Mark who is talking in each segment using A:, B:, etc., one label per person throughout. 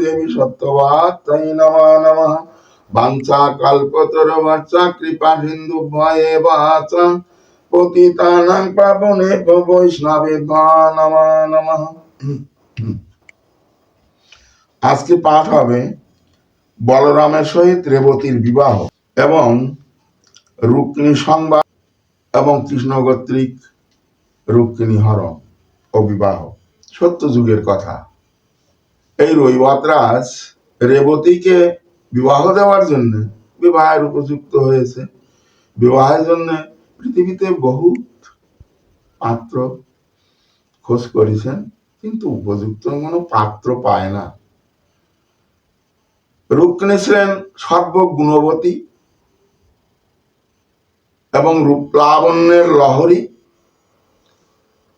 A: দেবী সত্যবাত্তাই নমা নমঃ। বাঞ্ছা কল্পতর বাচ্চা কৃপা সিন্ধু ভয়ে বাচা। পতিতানাং পাবনে বৈষ্ণবে আজকে পাঠ হবে বলরামের সহিত রেবতীর বিবাহ এবং রুক্মিণী সংবাদ এবং কৃষ্ণগোত্রিক রুক্মিণী হরণ ও বিবাহ। সত্য যুগের কথা। এই রৈবতরাজ রেবতীকে বিবাহ দেওয়ার জন্য বিবাহের উপযুক্ত হয়েছে। বিবাহের জন্য পৃথিবীতে বহুত পাত্র খোঁজ করেছেন, কিন্তু উপযুক্ত কোনো পাত্র পায় না। রুক্মিণী ছিলেন সর্বগুণবতী এবং রূপলাবণ্যের লহরী।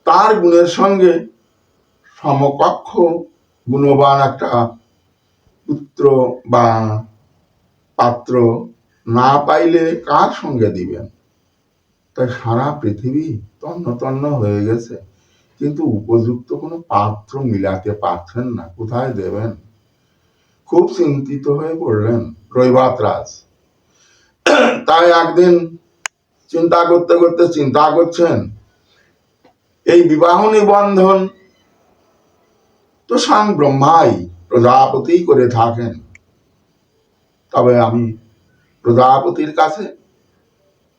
A: তার গুণের সঙ্গে সমকক্ষ গুণবান একটা পুত্র বা পাত্র না পাইলে কার সঙ্গে দিবেন? তাই সারা পৃথিবী তন্ন তন্ন হয়ে গেছে। কিন্তু উপযুক্ত কোনো পাত্র মিলাতে পারছেন না, কোথায় দেবেন? খুব চিন্তিত হয়ে পড়লেন রৈবাত রাজ। তাই একদিন চিন্তা করতে করতে চিন্তা করছেন, এই বিবাহ নিবন্ধন তো স্বয়ং ব্রহ্মাই প্রজাপতি করে থাকেন। তবে আমি প্রজাপতির কাছে,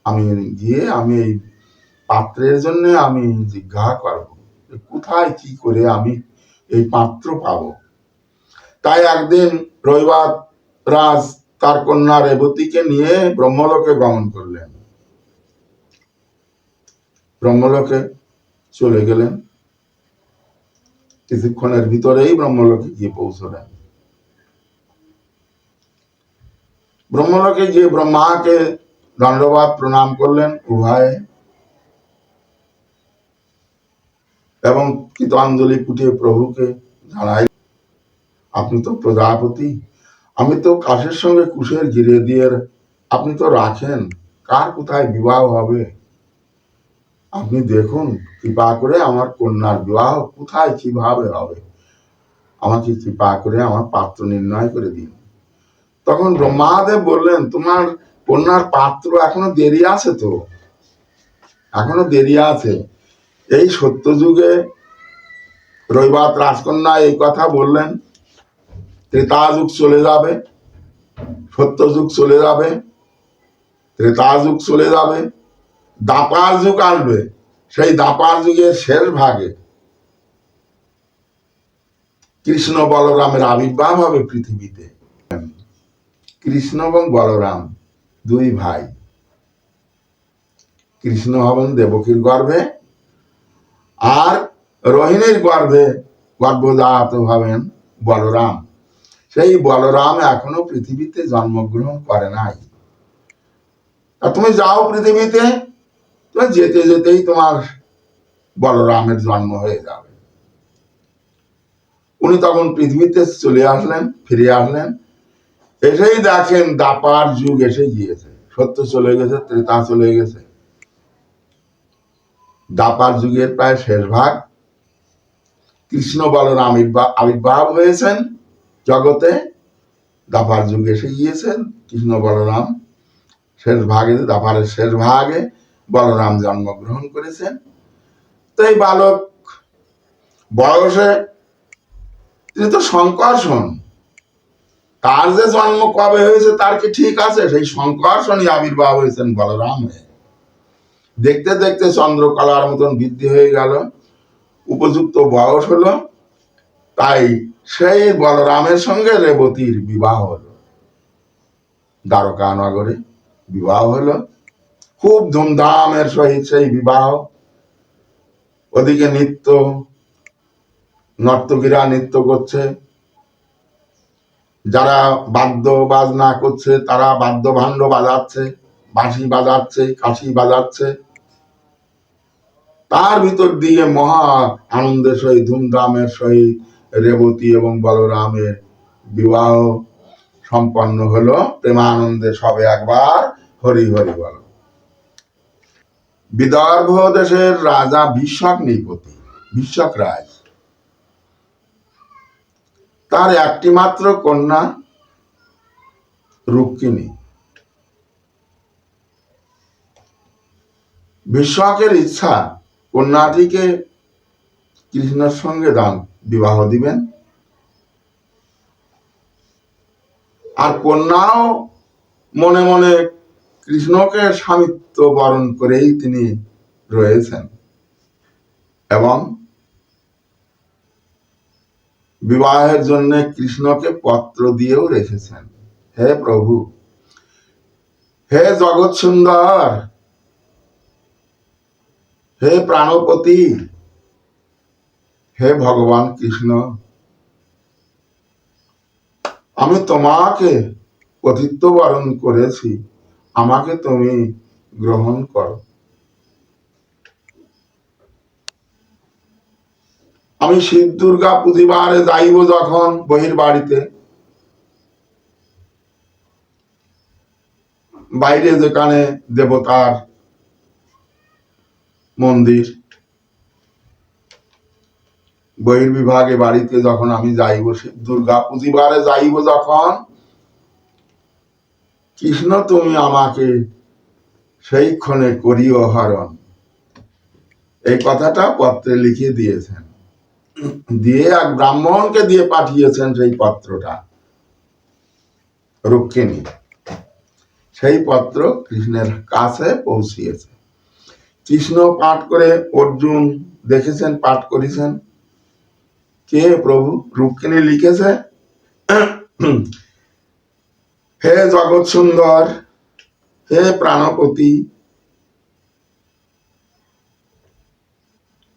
A: আমি গিয়ে আমি এই পাত্রের জন্য আমি জিজ্ঞাসা করব কোথায় কি করে আমি এই পাত্র পাব। তাই একদিন রবিবার রাজ তার কন্যা রেবতীকে নিয়ে ব্রহ্মলোকে গমন করলেন। ব্রহ্মলোকে চলে গেলেন। কিছুক্ষণের ভিতরেই ব্রহ্মলোকে গিয়ে পৌঁছলেন। ব্রহ্মলোকে গিয়ে ব্রহ্মাকে দণ্ডবাদ প্রণাম করলেন উভয়ে এবং কৃতাঞ্জলি পুটিয়ে প্রভুকে জানাই, আপনি তো প্রজাপতি, আমি তো কাশের সঙ্গে কুশের ঘিরে দিয়ে, আপনি তো রাখেন, কার কোথায় বিবাহ হবে? আপনি দেখুন, কৃপা করে আমার কন্যার বিবাহ কোথায়, কীভাবে হবে? আমাকে কৃপা করে আমার পাত্র নির্ণয় করে দিন। তখন ব্রহ্মাদেব বললেন, তোমার কন্যার পাত্র এখনও দেরি আছে তো? এখনও দেরি আছে। এই সত্য যুগে রৈবাত রাজকন্যা এই কথা বললেন ত্রেতা যুগ চলে যাবে সত্য যুগ চলে যাবে ত্রেতা যুগ চলে যাবে দাপার যুগ আসবে, সেই দাপার যুগের শেষ ভাগে কৃষ্ণ বলরামের আবির্ভাব হবে পৃথিবীতে। কৃষ্ণ এবং বলরাম দুই ভাই। কৃষ্ণ হবেন দেবকীর গর্ভে আর রোহিণীর গর্ভে গর্ভজাত হবেন বলরাম। সেই বলরাম এখনও পৃথিবীতে জন্মগ্রহণ করে নাই। তুমি যাও পৃথিবীতে তুমি যেতে যেতেই তোমার বলরামের জন্ম হয়ে যাবে। উনি তখন পৃথিবীতে চলে আসলেন, ফিরে আসলেন, এসেই দেখেন দাপার যুগ এসে গিয়েছে। সত্য চলে গেছে, ত্রেতা চলে গেছে। দাপার যুগের প্রায় শেষ ভাগ। কৃষ্ণ বলরাম আবির্ভা- আবির্ভাব হয়েছেন জগতে। দাপার যুগ এসে গিয়েছেন, কৃষ্ণ বলরাম শেষ ভাগে, দাপারের শেষ ভাগে। বলরাম জন্মগ্রহণ করেছেন। তো এই বালক বয়সে তিনি তো সংকর্ষণ তার যে জন্ম কবে হয়েছে, তার কি ঠিক আছে? সেই সংকর্ষণই আবির্ভাব হয়েছেন বলরাম হয়ে। দেখতে দেখতে চন্দ্রকলার মতন বৃদ্ধি হয়ে গেল। উপযুক্ত বয়স হলো। তাই সেই বলরামের সঙ্গে রেবতীর বিবাহ হলো। দ্বারকা নগরে বিবাহ হলো। খুব ধুমধামের সহিত সেই বিবাহ। ওদিকে নৃত্য, নর্তকীরা নৃত্য করছে। যারা বাদ্য বাজনা করছে, তারা বাদ্য ভাণ্ড বাজাচ্ছে, বাঁশি বাজাচ্ছে, কাশি বাজাচ্ছে। তার ভিতর দিয়ে মহা আনন্দের সহিত, ধুমধামের সহিত রেবতী এবং বলরামের বিবাহ সম্পন্ন হলো। প্রেমানন্দে সবে একবার হরি হরি বল। বিদর্ভ দেশের রাজা বিশ্বক নৃপতি, বিশ্বক রাজ তার একটি মাত্র কন্যা রুক্মিণী। বিশ্বকের ইচ্ছা কন্যাটিকে কৃষ্ণের সঙ্গে দান, বিবাহ দিবেন। আর কন্যাও মনে মনে কৃষ্ণকে স্বামিত্ব বরণ করেই তিনি রয়েছেন এবং বিবাহের জন্য কৃষ্ণকে পত্র দিয়েও রেখেছেন। হে প্রভু, হে জগৎ সুন্দর হে প্রাণপতি, হে ভগবান কৃষ্ণ, আমি তোমাকে পতিত্ব বরণ করেছি। আমাকে তুমি গ্রহণ করো। আমি শিব দুর্গা পুজিবারে যাইব যখন বহির বাড়িতে বাইরে যেখানে দেবতার মন্দির, বহির্বিভাগে বাড়িতে যখন আমি যাইব দুর্গা পুজিবারে যাইব যখন কৃষ্ণ তুমি আমাকে সেই ক্ষণে করিও হরণ। এই কথাটা পত্রে লিখে দিয়েছেন। দিয়ে এক ব্রাহ্মণকে দিয়ে পাঠিয়েছেন সেই পত্রটা, রুক্মিণী। সেই পত্র কৃষ্ণের কাছে পৌঁছিয়েছে। কৃষ্ণ পাঠ করে অর্জুন দেখেছেন, পাঠ করেছেন। কে প্রভু? রুক্মিণী লিখেছে হে জগৎ সুন্দর, হে প্রাণপতি।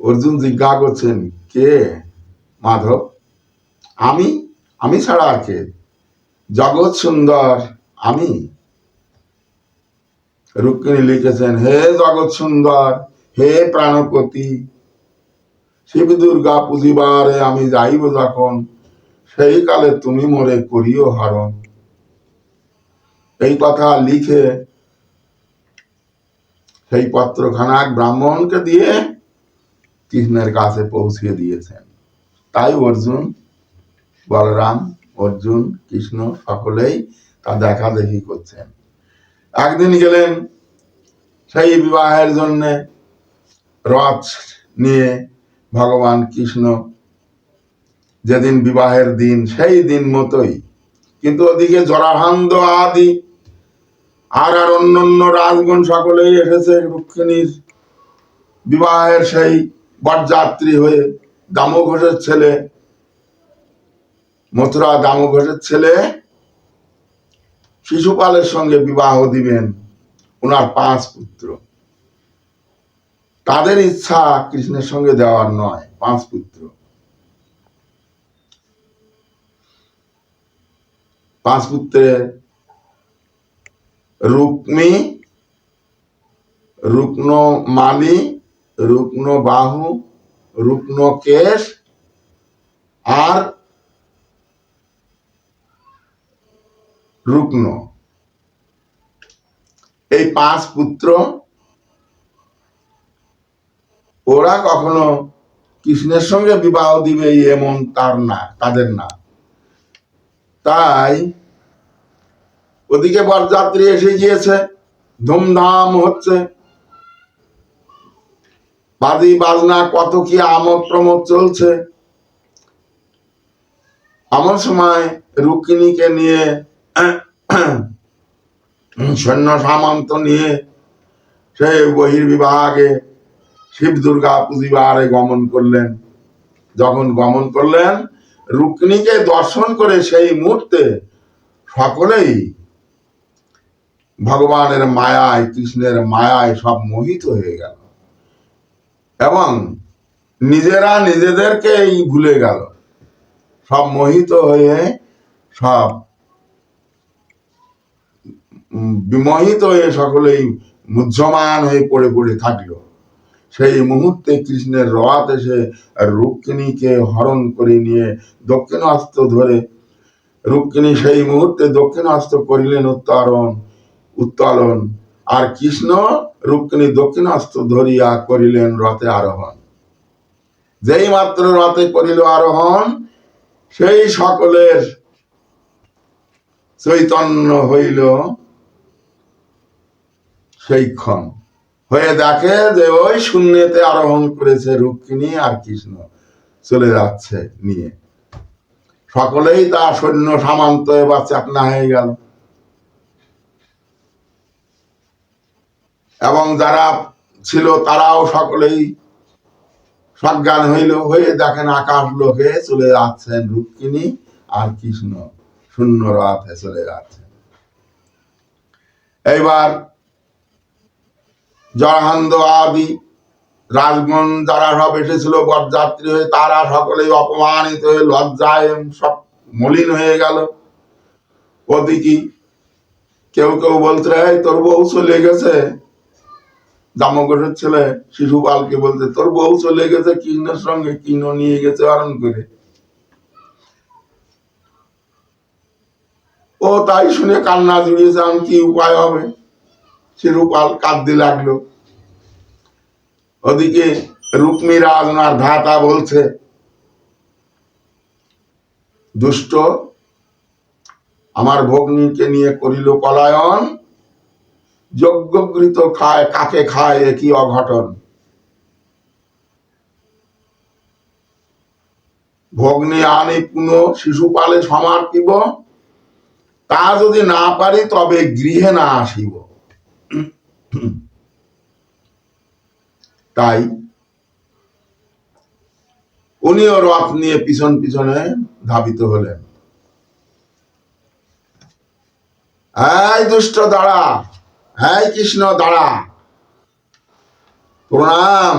A: অর্জুন জিজ্ঞা করছেন, কে? মাধব, আমি? আমি ছাড়া কে? জগৎ সুন্দর, আমি? রুক্মিণী লিখেছেন, হে জগৎ সুন্দর, হে প্রাণপতি। শিব দুর্গা পুজিবারে আমি যাইব যখন, সেই কালে তুমি মোরে করিও হরণ। এই কথা লিখে সেই পত্রখানা এক ব্রাহ্মণকে দিয়ে কৃষ্ণের কাছে পৌঁছিয়ে দিয়েছেন। তাই অর্জুন, বলরাম, অর্জুন, কৃষ্ণ সকলেই তা দেখা দেখি করছেন। একদিন গেলেন সেই বিবাহের জন্য রথ নিয়ে ভগবান কৃষ্ণ যেদিন বিবাহের দিন, সেই দিন মতোই। কিন্তু ওদিকে জরাহান্দ আদি আর আর অন্য অন্য রাজগণ সকলেই এসেছে রুক্মিণীর বিবাহের সেই বরযাত্রী হয়ে দামো ঘোষের ছেলে, মথুরা দামো ঘোষের ছেলে শিশুপালের সঙ্গে বিবাহ দিবেন ওনার পাঁচ পুত্র। তাদের ইচ্ছা কৃষ্ণের সঙ্গে দেওয়ার নয়, পাঁচ পুত্র। পাঁচ পুত্রের রুক্মি বাহু রুগ্ন কেশ আর রুগ্ন এই পাঁচ পুত্র, ওরা কখনো কৃষ্ণের সঙ্গে বিবাহ দিবে এমন তার না, তাদের না। তাই ওদিকে বরযাত্রী এসে গিয়েছে, ধুমধাম হচ্ছে। বাজি বাজনা কত কি আমোদ প্রমোদ চলছে। এমন সময় রুক্মিণীকে নিয়ে, সৈন্য সামন্ত নিয়ে সে বহির্বিভাগে শিব দুর্গা পুজিবারে গমন করলেন। যখন গমন করলেন, রুক্মিণীকে দর্শন করে সেই মুহূর্তে সকলেই ভগবানের মায়ায়, কৃষ্ণের মায়ায় সব মোহিত হয়ে গেল। এবং নিজেরা নিজেদেরকেই ভুলে গেল। সব মোহিত হয়ে সব বিমোহিত হয়ে সকলেই মুহ্যমান হয়ে পড়ে পড়ে থাকল। সেই মুহূর্তে কৃষ্ণের রথ এসে রুক্মিণীকে হরণ করে নিয়ে দক্ষিণ হস্ত ধরে, রুক্মিণী সেই মুহূর্তে দক্ষিণ হস্ত করিলেন উত্তরণ উত্তোলন। আর কৃষ্ণ রুক্মিণী দক্ষিণ হস্ত ধরিয়া করিলেন রথে আরোহণ। যেই মাত্র রথে করিল আরোহণ, সেই সকলের চৈতন্য হইল সেইক্ষণ হয়ে দেখে যে ওই শূন্যতে আরোহণ করেছে রুক্মিণী আর কৃষ্ণ। চলে যাচ্ছে নিয়ে। সকলেই তার সৈন্য সামান্ত এবার চাকনা হয়ে গেল। এবং যারা ছিল তারাও সকলেই সজ্ঞান হইল, হয়ে দেখেন আকাশ লোকে চলে যাচ্ছেন রুক্মিণী আর কৃষ্ণ শূন্য রাতে চলে যাচ্ছে এইবার জরানন্দ আদি রাজগণ যারা সব এসেছিল, বরযাত্রী হয়ে তারা সকলেই অপমানিত হয়ে লজ্জায় সব মলিন হয়ে গেল। ওদিকে কেউ কেউ বলছে তোর বউ চলে গেছে? জামগোষের ছেলে শিশুপালকে বলতে তোর বউ চলে গেছে কৃষ্ণের সঙ্গে? কৃষ্ণ নিয়ে গেছে হরণ করে। ও তাই শুনে কান্না জুড়িয়েছে, আমি কি উপায় হবে? শিশুপাল কাঁদতে লাগল। ওদিকে রুক্মিরাজ ওনার ভ্রাতা বলছে, দুষ্ট, আমার ভগ্নীকে নিয়ে করিল পলায়ন যজ্ঞকৃত খায়, কাকে খায় একই অঘটন? ভগ্নী আনি পুনঃ শিশুপালে সমার্পিব। তা যদি না পারি, তবে গৃহে না আসিব। তাই উনিও রথ নিয়ে পিছন পিছনে ধাবিত হলেন। এই দুষ্ট দাঁড়া। হ্যাঁ কৃষ্ণ, দাঁড়া। প্রণাম।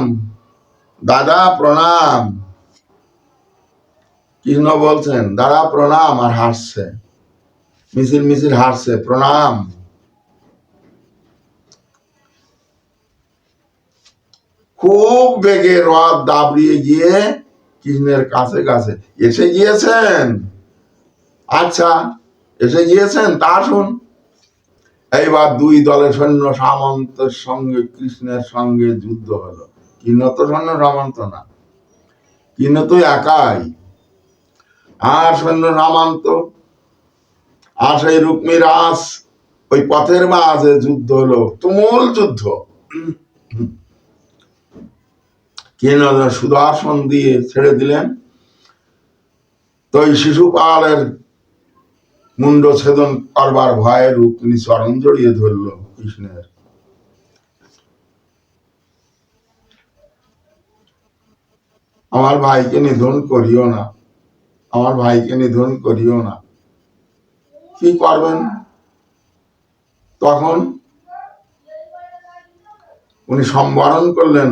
A: দাদা, প্রণাম। কৃষ্ণ বলছেন, দাদা, প্রণাম, আর হাসছে। মিছিল মিছিল হাসছে, প্রণাম। খুব বেগে রথ দাবড়িয়ে গিয়ে কৃষ্ণের কাছে কাছে এসে গিয়েছেন। আচ্ছা এসে গিয়েছেন? তা শুন। এইবার দুই দলের সৈন্য সামন্তের সঙ্গে, কৃষ্ণের সঙ্গে যুদ্ধ হলো। কৃষ্ণ তো সৈন্য সামন্ত না। কৃষ্ণ তো একাই। আর সৈন্য সামন্ত, আর সেই রুক্মী রাস ওই পথের মাঝে যুদ্ধ হলো, তুমুল যুদ্ধ। কৃষ্ণ সুদর্শন দিয়ে ছেড়ে দিলেন। তো ওই শিশুপালের মুন্ড ছেদন করবার ভয়ে রুক্মিণী চরণ জড়িয়ে ধরল কৃষ্ণের। আমার ভাইকে নিধন করিও না, আমার ভাইকে নিধন করিও না। কি করবেন? তখন উনি সম্বরণ করলেন।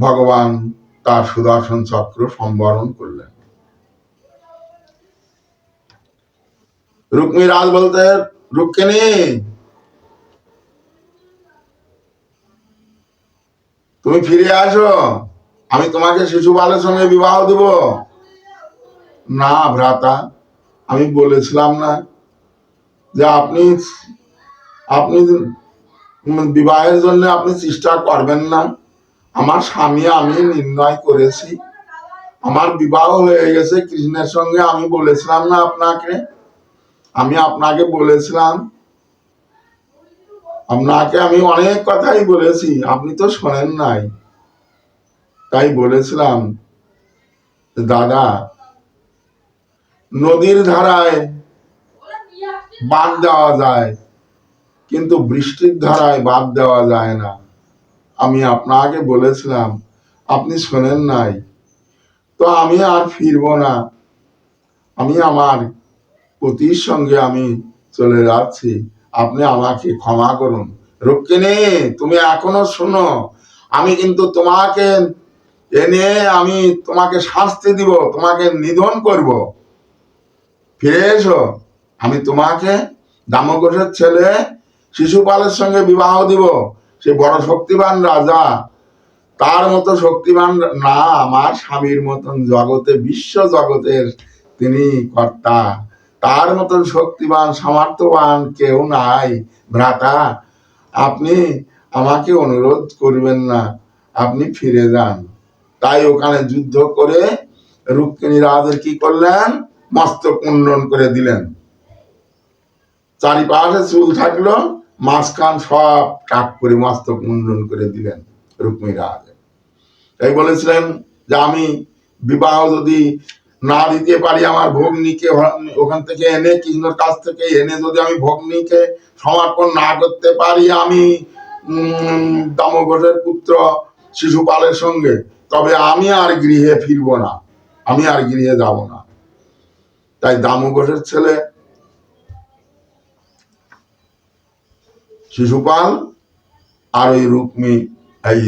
A: ভগবান তার সুদর্শন চক্র সম্বরণ করলেন। রুক্মিণী রাজ বলতে রুক্মিণী তুমি ফিরে আসো। আমি তোমাকে শিশুপালের সঙ্গে বিবাহ দেব। না ভ্রাতা, আমি বলেছিলাম না যে আপনি আপনি বিবাহের জন্য আপনি চেষ্টা করবেন না। আমার স্বামী আমি নির্ণয় করেছি। আমার বিবাহ হয়ে গেছে। কৃষ্ণের সঙ্গে আমি বলেছিলাম না আপনাকে। আমি আপনাকে বলেছিলাম। আপনাকে আমি অনেক কথাই বলেছি, আপনি তো শোনেন নাই। তাই বলেছিলাম, দাদা, নদীর ধারায় বাদ দেওয়া যায়, কিন্তু বৃষ্টির ধারায় বাদ দেওয়া যায় না। আমি আপনাকে বলেছিলাম, আপনি শোনেন নাই। তো আমি আর ফিরবো না। আমি আমার পতির সঙ্গে আমি চলে যাচ্ছি। আপনি আমাকে ক্ষমা করুন। রক্ষিণী, তুমি এখনও শোনো। আমি কিন্তু তোমাকে এনে আমি তোমাকে শাস্তি দিব, তোমাকে নিধন করব। ফিরে এসো। আমি তোমাকে দামঘোষের ছেলে, শিশুপালের সঙ্গে বিবাহ দিব। সে বড় শক্তিবান রাজা। তার মতো শক্তিমান না, আমার স্বামীর মতন জগতে, বিশ্ব জগতের তিনি কর্তা। তার মতন শক্তিবান, সামর্থ্যবান কেউ নাই। ভ্রাতা, আপনি আমাকে অনুরোধ করবেন না। আপনি ফিরে যান। তাই ওখানে যুদ্ধ করে রুক্মিণী রাজের কি করলেন? মস্তক মুন্ডন করে দিলেন। চারিপাশে চুল থাকল, মাঝখান সব টাক করে মস্তক মুন্ডন করে দিলেন রুক্মিণী রাজ তাই বলেছিলেন যে আমি বিবাহ যদি না দিতে পারি আমার ভগ্নীকে ওখান- থেকে এনে কৃষ্ণর কাছ থেকে এনে যদি আমি ভগ্নীকে সমর্পণ না করতে পারি আমি দামঘোষের পুত্র শিশুপালের সঙ্গে, তবে আমি আর গৃহে ফিরব না, আমি আর গৃহে যাব না। তাই দামঘোষের ছেলে শিশুপাল আর ওই রুক্মি, এই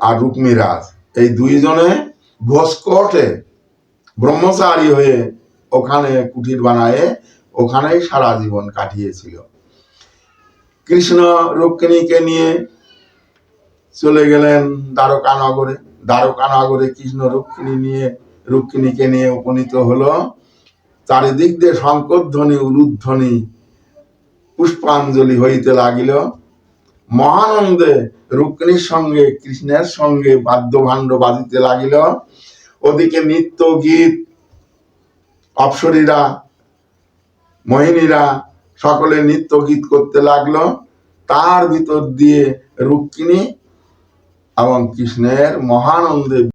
A: আর রুক্মি রাজ এই দুইজনে ভোসকোটে ব্রহ্মচারী হয়ে ওখানে কুটির বানায় ওখানেই সারা জীবন কাটিয়েছিল। কৃষ্ণ রুক্মিণীকে নিয়ে চলে গেলেন দ্বারকানগরে। দ্বারকানগরে কৃষ্ণ রুক্মিণী নিয়ে রুক্মিণীকে নিয়ে উপনীত হলো। চারিদিক দিয়ে শঙ্করধ্বনি, উলুধ্বনি, পুষ্পাঞ্জলি হইতে লাগিল। মহানন্দে রুক্মিণীর সঙ্গে, কৃষ্ণের সঙ্গে বাদ্যভাণ্ড বাজিতে লাগিল। ওদিকে নৃত্য গীত, অপসরীরা, মোহিনীরা সকলে নৃত্য গীত করতে লাগল। তার ভিতর দিয়ে রুক্মিণী এবং কৃষ্ণের মহানন্দে